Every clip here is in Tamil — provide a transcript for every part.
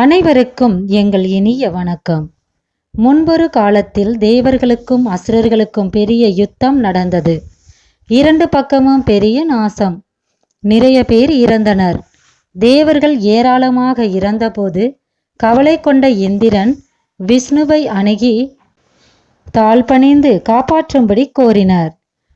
அனைவருக்கும் எங்கள் இனிய வணக்கம். முன்பொரு காலத்தில் தேவர்களுக்கும் அசுரர்களுக்கும் பெரிய யுத்தம் நடந்தது. இரண்டு பக்கமும் பெரிய நாசம். நிறைய பேர் இறந்தனர். தேவர்கள் ஏராளமாக இறந்தபோது கவலை கொண்ட இந்திரன் விஷ்ணுவை அணுகி தாழ்பணிந்து காப்பாற்றும்படி கோரினர்.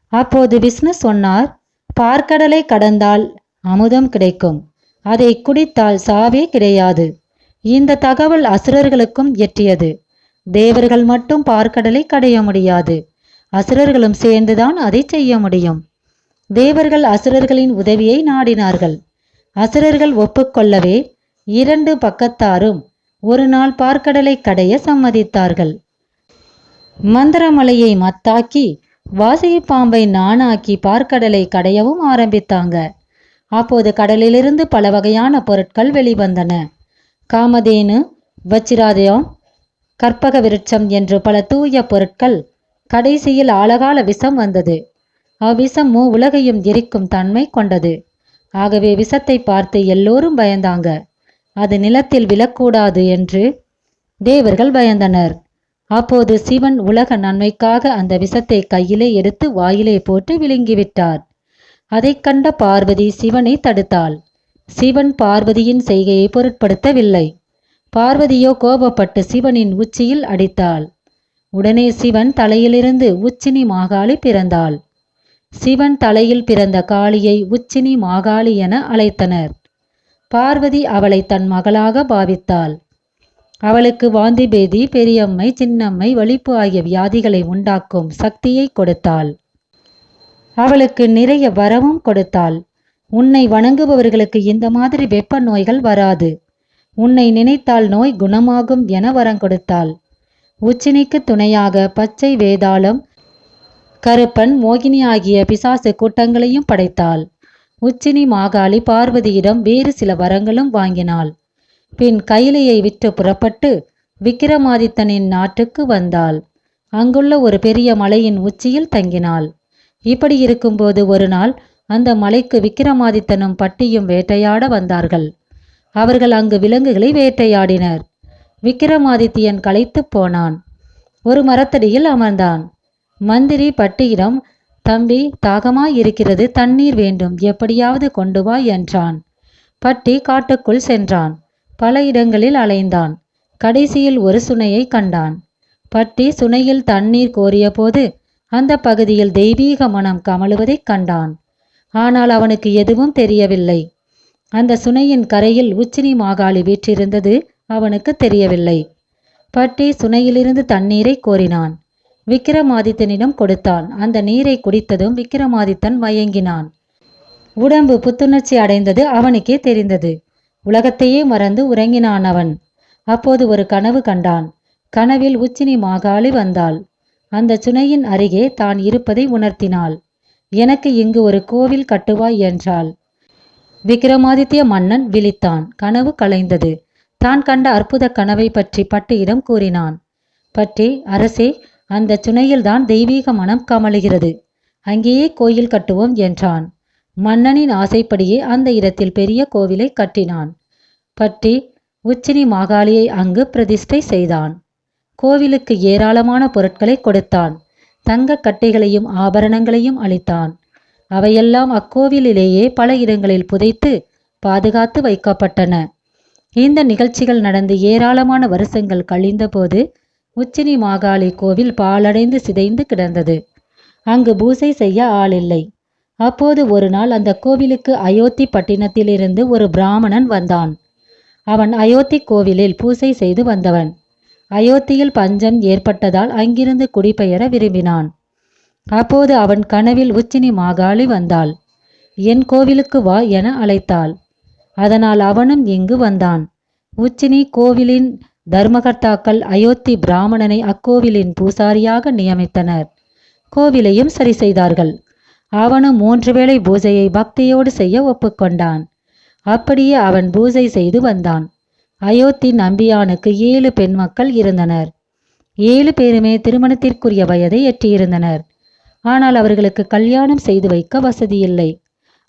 அப்போது விஷ்ணு சொன்னார் பார்க்கடலை கடந்தால் அமுதம் கிடைக்கும். அதை குடித்தால் சாவே கிடையாது. இந்த தகவல் அசுரர்களுக்கும் எட்டியது. தேவர்கள் மட்டும் பார்க்கடலை கடைய முடியாது. அசுரர்களும் சேர்ந்துதான் அதை செய்ய முடியும். தேவர்கள் அசுரர்களின் உதவியை நாடினார்கள். அசுரர்கள் ஒப்புக்கொள்ளவே இரண்டு பக்கத்தாரும் ஒரு நாள் பார்க்கடலை கடைய சம்மதித்தார்கள். மந்திரமலையை மத்தாக்கி வாசகி பாம்பை நானாக்கி பார்க்கடலை கடையவும் ஆரம்பித்தாங்க. அப்போது கடலிலிருந்து பல வகையான பொருட்கள் வெளிவந்தன. காமதேனு வச்சிராதயம் கற்பக விருட்சம் என்று பல தூய பொருட்கள் கடைசியில் ஆழகால விஷம் வந்தது. அவ்விஷம் உலகையும் எரிக்கும் தன்மை கொண்டது. ஆகவே விஷத்தை பார்த்து எல்லோரும் பயந்தாங்க. அது நிலத்தில் விழக்கூடாது என்று தேவர்கள் பயந்தனர். அப்போது சிவன் உலக நன்மைக்காக அந்த விஷத்தை கையிலே எடுத்து வாயிலே போட்டு விழுங்கிவிட்டார். அதைக் கண்ட பார்வதி சிவனை தடுத்தாள். சிவன் பார்வதியின் செய்கையை பொருட்படுத்தவில்லை. பார்வதியோ கோபப்பட்டு சிவனின் உச்சியில் அடித்தாள். உடனே சிவன் தலையிலிருந்து உச்சினி மாகாளி பிறந்தாள். சிவன் தலையில் பிறந்த காளியை உச்சினி மாகாளி என அழைத்தனர். பார்வதி அவளை தன் மகளாக பாவித்தாள். அவளுக்கு வாந்தி பேதி பெரியம்மை சின்னம்மை வலிப்பு ஆகிய வியாதிகளை உண்டாக்கும் சக்தியை கொடுத்தாள். அவளுக்கு நிறைய வரமும் கொடுத்தாள். உன்னை வணங்குபவர்களுக்கு இந்த மாதிரி வெப்ப நோய்கள் வராது. உன்னை நினைத்தால் நோய் குணமாகும் என வரம் கொடுத்தாள். உச்சினிக்கு துணையாக பச்சை வேதாளம் கருப்பன் மோகினி ஆகிய பிசாசு கூட்டங்களையும் படைத்தாள். உச்சினி மாகாளி பார்வதியிடம் வேறு சில வரங்களும் வாங்கினாள். பின் கைலையை விற்று புறப்பட்டு விக்கிரமாதித்தனின் நாட்டுக்கு வந்தாள். அங்குள்ள ஒரு பெரிய மலையின் உச்சியில் தங்கினாள். இப்படி இருக்கும்போது ஒரு நாள் அந்த மலைக்கு விக்கிரமாதித்தனும் பட்டியும் வேட்டையாட வந்தார்கள். அவர்கள் அங்கு விலங்குகளை வேட்டையாடினர். விக்கிரமாதித்யன் களைத்து போனான். ஒரு மரத்தடியில் அமர்ந்தான். மந்திரி பட்டியிடம் தம்பி தாகமாய் இருக்கிறது தண்ணீர் வேண்டும் எப்படியாவது கொண்டு வா என்றான். பட்டி காட்டுக்குள் சென்றான். பல இடங்களில் அலைந்தான். கடைசியில் ஒரு சுனையை கண்டான். பட்டி சுனையில் தண்ணீர் கோரியபோது அந்த பகுதியில் தெய்வீக மனம் கமழுவதைக் கண்டான். ஆனால் அவனுக்கு எதுவும் தெரியவில்லை. அந்த சுனையின் கரையில் உச்சினி மாகாளி வீற்றிருந்தது அவனுக்கு தெரியவில்லை. பட்டி சுனையிலிருந்து தண்ணீரை கோரினான். விக்கிரமாதித்தனிடம் கொடுத்தான். அந்த நீரை குடித்ததும் விக்கிரமாதித்தன் மயங்கினான். உடம்பு புத்துணர்ச்சி அடைந்தது அவனுக்கே தெரிந்தது. உலகத்தையே மறந்து உறங்கினான் அவன். அப்போது ஒரு கனவு கண்டான். கனவில் உச்சினி மாகாளி வந்தாள். அந்த சுனையின் அருகே தான் இருப்பதை உணர்த்தினாள். எனக்கு இங்கு ஒரு கோவில் கட்டுவாய் என்றாள். விக்ரமாதித்ய மன்னன் விழித்தான். கனவு கலைந்தது. தான் கண்ட அற்புத கனவை பற்றி பட்டியிடம் கூறினான். பட்டி அரசே அந்த சுனையில்தான் தெய்வீக மனம் கமழுகிறது. அங்கேயே கோயில் கட்டுவோம் என்றான். மன்னனின் ஆசைப்படியே அந்த இடத்தில் பெரிய கோவிலை கட்டினான். பட்டி உச்சினி மாகாளியை அங்கு பிரதிஷ்டை செய்தான். கோவிலுக்கு ஏராளமான பொருட்களை கொடுத்தான். தங்க கட்டைகளையும் ஆபரணங்களையும் அளித்தான். அவையெல்லாம் அக்கோவிலிலேயே பல இடங்களில் புதைத்து பாதுகாத்து வைக்கப்பட்டன. இந்த நிகழ்ச்சிகள் நடந்து ஏராளமான வருஷங்கள் கழிந்தபோது உச்சினி மாகாளி கோவில் பாலடைந்து சிதைந்து கிடந்தது. அங்கு பூசை செய்ய ஆளில்லை. அப்போது ஒரு நாள் அந்த கோவிலுக்கு அயோத்தி பட்டினத்திலிருந்து ஒரு பிராமணன் வந்தான். அவன் அயோத்தி கோவிலில் பூசை செய்து வந்தவன். அயோத்தியில் பஞ்சம் ஏற்பட்டதால் அங்கிருந்து குடிபெயர விரும்பினான். அப்போது அவன் கனவில் உச்சினி மாகாளி வந்தாள். என் கோவிலுக்கு வா என அழைத்தாள். அதனால் அவனும் இங்கு வந்தான். உச்சினி கோவிலின் தர்மகர்த்தாக்கள் அயோத்தி பிராமணனை அக்கோவிலின் பூசாரியாக நியமித்தனர். கோவிலையும் சரி செய்தார்கள். அவனும் மூன்று வேளை பூஜையை பக்தியோடு செய்ய ஒப்புக்கொண்டான். அப்படியே அவன் பூஜை செய்து வந்தான். அயோத்தி நம்பியானுக்கு ஏழு பெண் மக்கள் இருந்தனர். ஏழு பேருமே திருமணத்திற்குரிய வயதை எட்டியிருந்தனர். ஆனால் அவர்களுக்கு கல்யாணம் செய்து வைக்க வசதியில்லை.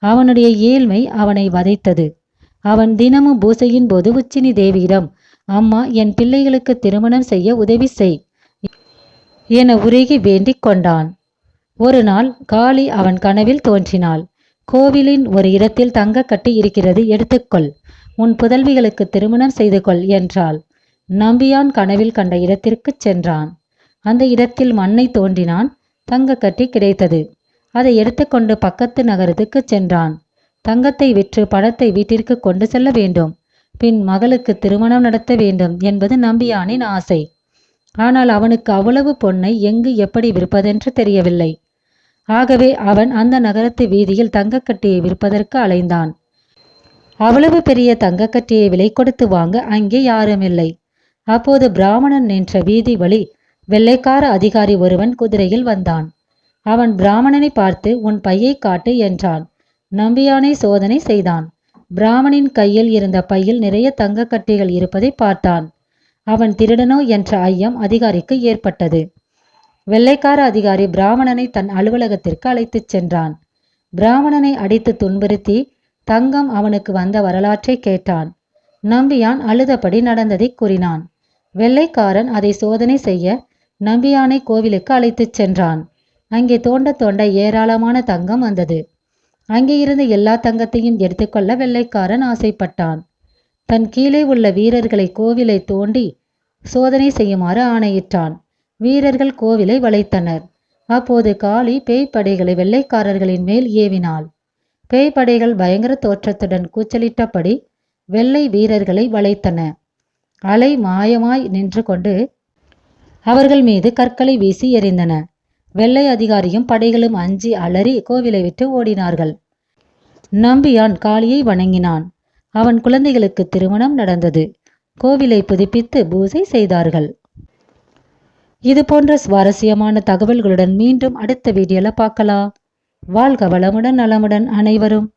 அவனுடைய ஏழ்மை அவனை வதைத்தது. அவன் தினமும் பூசையின் போது உச்சினி தேவியிடம் அம்மா என் பிள்ளைகளுக்கு திருமணம் செய்ய உதவி செய் என உருகி வேண்டிக் கொண்டான். ஒரு நாள் காளி அவன் கனவில் தோன்றினாள். கோவிலின் ஒரு இடத்தில் தங்க கட்டி இருக்கிறது எடுத்துக்கொள். உன் புதல்விகளுக்கு திருமணம் செய்து கொள் என்றாள். நம்பியான் கனவில் கண்ட இடத்திற்குச் சென்றான். அந்த இடத்தில் மண்ணை தோண்டினான். தங்க கட்டி கிடைத்தது. அதை எடுத்துக்கொண்டு பக்கத்து நகரத்துக்கு சென்றான். தங்கத்தை விற்று பணத்தை வீட்டிற்கு கொண்டு செல்ல வேண்டும். பின் மகளுக்கு திருமணம் நடத்த வேண்டும் என்பது நம்பியானின் ஆசை. ஆனால் அவனுக்கு அவ்வளவு பொன்னை எங்கு எப்படி விற்பதென்று தெரியவில்லை. ஆகவே அவன் அந்த நகரத்து வீதியில் தங்கக்கட்டியை விற்பதற்கு அலைந்தான். அவ்வளவு பெரிய தங்கக்கட்டியை விலை கொடுத்து வாங்க அங்கே யாரும் இல்லை. அப்போது பிராமணன் நின்ற வீதி வழி வெள்ளைக்கார அதிகாரி ஒருவன் குதிரையில் வந்தான். அவன் பிராமணனை பார்த்து உன் பையை காட்டு என்றான். நம்பியானை சோதனை செய்தான். பிராமணின் கையில் இருந்த பையில் நிறைய தங்கக்கட்டிகள் இருப்பதை பார்த்தான். அவன் திருடனோ என்ற ஐயம் அதிகாரிக்கு ஏற்பட்டது. வெள்ளைக்கார அதிகாரி பிராமணனை தன் அலுவலகத்திற்கு அழைத்துச் சென்றான். பிராமணனை அடித்து துன்புறுத்தி தங்கம் அவனுக்கு வந்த வரலாற்றை கேட்டான். நம்பியான் அழுதபடி நடந்ததை கூறினான். வெள்ளைக்காரன் அதை சோதனை செய்ய நம்பியானை கோவிலுக்கு அழைத்துச் சென்றான். அங்கே தோண்ட தோண்ட ஏராளமான தங்கம் வந்தது. அங்கே இருந்து எல்லா தங்கத்தையும் எடுத்துக்கொள்ள வெள்ளைக்காரன் ஆசைப்பட்டான். தன் கீழே உள்ள வீரர்களை கோவிலை தோண்டி சோதனை செய்யுமாறு ஆணையிட்டான். வீரர்கள் கோவிலை வளைத்தனர். அப்போது காளி பேய்ப்படைகளை வெள்ளைக்காரர்களின் மேல் ஏவினாள். பேய்படைகள் பயங்கர தோற்றத்துடன் கூச்சலிட்டபடி வெள்ளை வீரர்களை வளைத்தன. அலை மாயமாய் நின்று கொண்டு அவர்கள் மீது கற்களை வீசி எறிந்தன. வெள்ளை அதிகாரியும் படைகளும் அஞ்சி அலறி கோவிலை விட்டு ஓடினார்கள். நம்பியான் காளியை வணங்கினான். அவன் குழந்தைகளுக்கு திருமணம் நடந்தது. கோவிலை புதுப்பித்து பூஜை செய்தார்கள். இது போன்ற சுவாரஸ்யமான தகவல்களுடன் மீண்டும் அடுத்த வீடியோல பார்க்கலாம். வாழ்க வளமுடன் நலமுடன் அனைவரும்.